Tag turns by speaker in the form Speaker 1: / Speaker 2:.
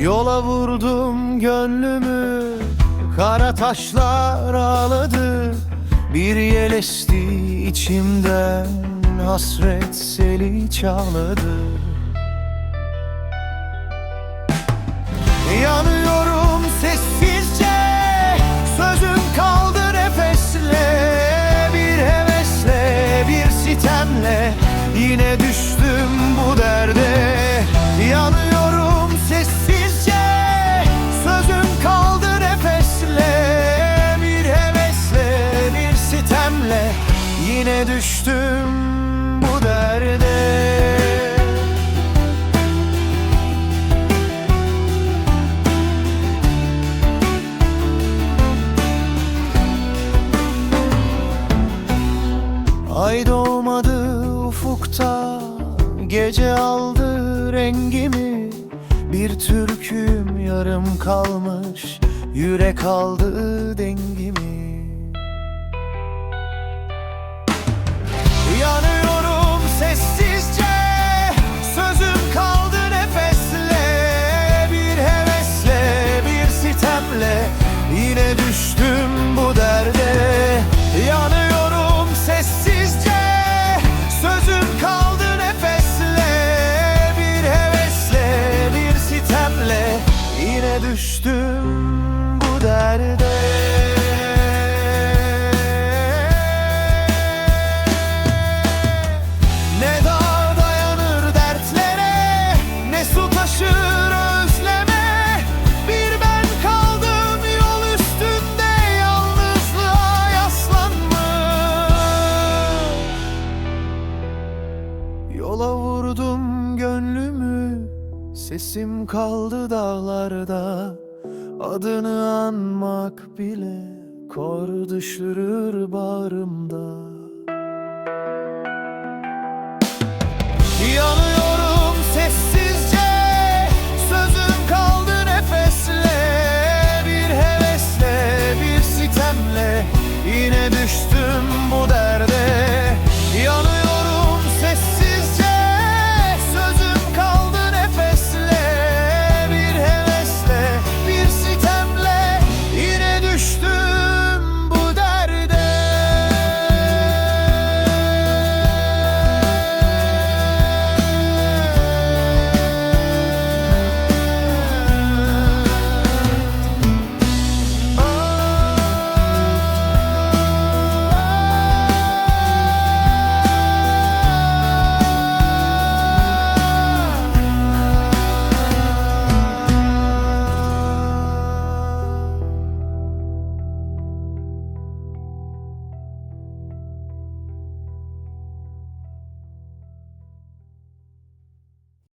Speaker 1: Yola vurdum gönlümü Kara taşlar ağladı. Bir yel esti içimden Hasret seli çağladı Yine düştüm bu derde. Ay doğmadı ufukta Gece aldı rengimi. Bir türküm yarım kalmış Yürek aldı dengimi sessizce Sözüm kaldı nefesle Bir hevesle bir sitemle. Yine düştüm bu derde Yanıyorum sessizce. Sözüm kaldı nefesle Bir hevesle bir sitemle. Yine düştüm bu derde Sesim kaldı dağlarda Adını anmak bile Kor düşürür bağrımda. Yanıyorum